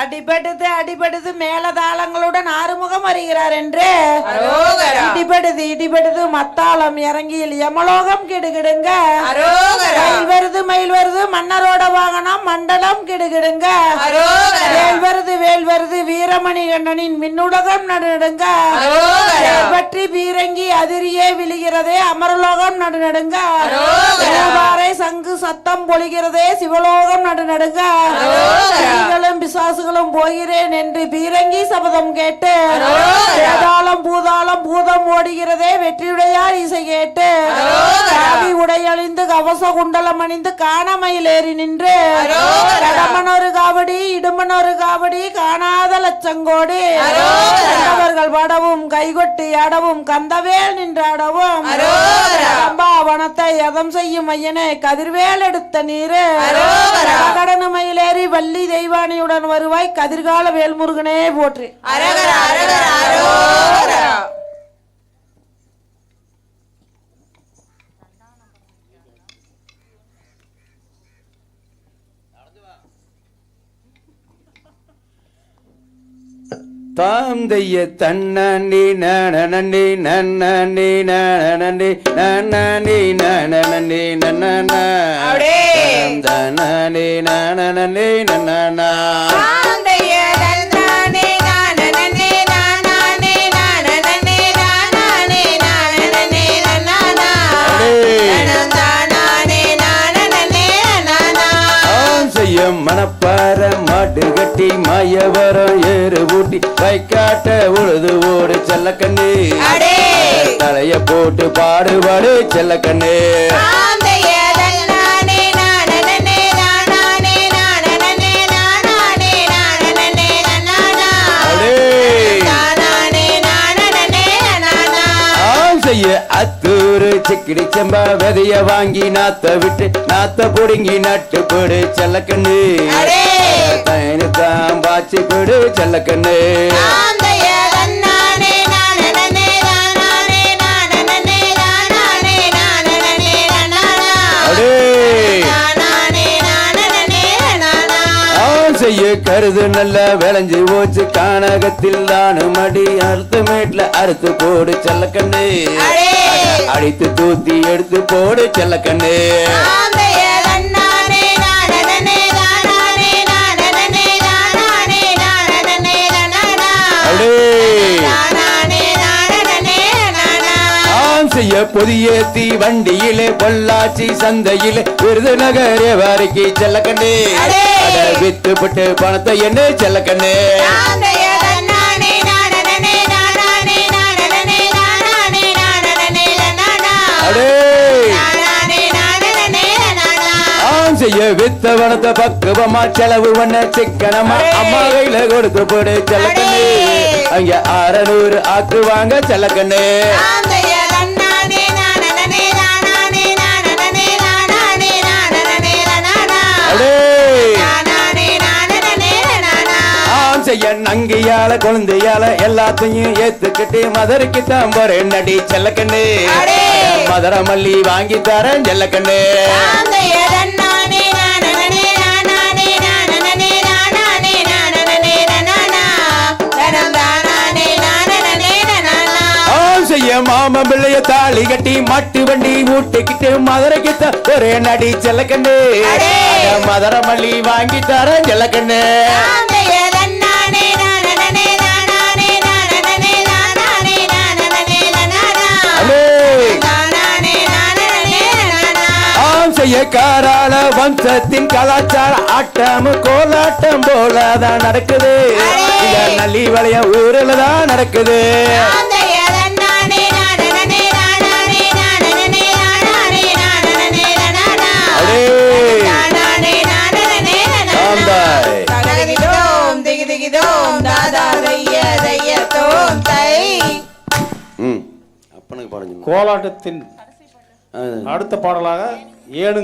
அடிபடுது அடிபடுது மேலதாளங்களுடன் ஆறுமுகம் வருகிறார் என்று. இடிபடுது இடிபடுது மத்தாளம் இறங்கியில் யமலோகம் கிடுகிடுங்க. மயில் வருது மயில் வருது மன்னரோட வாகனம் மண்டலம் கிடுகிடுங்க. வேல் வருது வேல் வருது வீரமணி கண்ணனின் மின்னுலகம் நடுநடுங்க பற்றி பீரங்கி அதிரியே விழுகிறதே அமரலோகம் நடுநடுங்க சங்கு சத்தம் பொழிகிறதே சிவலோகம் நடுநடுங்க அரோகரா. பிசாசுகளும் போகிறேன் என்று பீரங்கி சபதம் கேட்டு. வேதாளம் பூதாளம் பூதம் ஓடுகிறதே வெற்றியுடையார் இசை கேட்டு. காவி உடையணிந்து கவச குண்டலம் அணிந்து காணமையில் ஏறி நின்று. கடமனொரு காவடி இடுமனொரு காவடி காணாத லட்சங்கோடி. கண்டவர்கள் பாடவும் கைகொட்டி ஆடவும் கந்தவேல் நின்றாடவும் யதம் செய்யும் ஐயனே கதிர்வேல் எடுத்த நீரு. கடனு மயிலேறி வள்ளி தெய்வானியுடன் வருவாய் கதிர்கால வேல்முருகனே போற்றி. அரகரா அரகரா அரோகரா. தாம் தெய்ய தன்னண்டி நனண்டி நன்னண்டி நனண்டி நன்னண்டி நனண்டி நன்னண்ணா அப்படியே. மாயவரம் ஏறு ஊட்டி கைக்காட்ட உழுது ஓடு செல்லக்கண்ணு. தலைய போட்டு பாடுபாடு செல்லக்கண்ணு. அத்தூரு சிக்கிடி செம்பா விதைய வாங்கி நாத்த விட்டு நாத்த புடுங்கி நட்டு போடு செல்லக்கண்ணு. தயனு தான் பாய்ச்சி போடு செல்லக்கண்ணு செய்ய கருது நல்ல விளைஞ்சு போச்சு கானகத்தில் தானும் அடி அறுத்து மேட்ல அறுத்து போடு செல்லக்கண்ணு அடே. அடித்து தூத்தி எடுத்து போடு செல்லக்கண்ணு ஆம் செய்ய பொதியேத்தி வண்டியிலே பொள்ளாச்சி சந்தையிலே விருதுநகர் வரைக்கு செல்லக்கண்ணு. அட! வித்துப்பட்டு பணத்தை என்ன செல்லக்கண்ணு செய்ய வித்த பணத்தை பக்குவமா செலவு பண்ண சிக்கனமா. அம்மா கையில கொடுத்து போடு செல்லக்கண்ணு. அங்க அறநூறு ஆக்குவாங்க செல்லக்கண்ணு செய்ய நங்கியால குழந்தையால எல்லாத்தையும் ஏத்துக்கிட்டு மதுரைக்கு தான் போறேன். நடி செல்லக்கண்ணு. மதுரை மல்லி வாங்கி தரேன் செல்லக்கண்ணு. மாமன் பிள்ளைய தாலி கட்டி மாட்டு வண்டி ஊட்டிக்கிட்டு மதுரைக்கு ஒரே நடி செல்லக்கண்ணு. மதுரை மல்லி வாங்கி தரேன் செல்லக்கண்ணு. காராள வம்சத்தின் கலாச்சார ஆட்டம் கோலாட்டம் போலதான் நடக்குது. இந்த நல்லி வளைய ஊர்ல தான் நடக்குது கோலாட்டத்தின். அடுத்த பாடலாக ஏனுங்க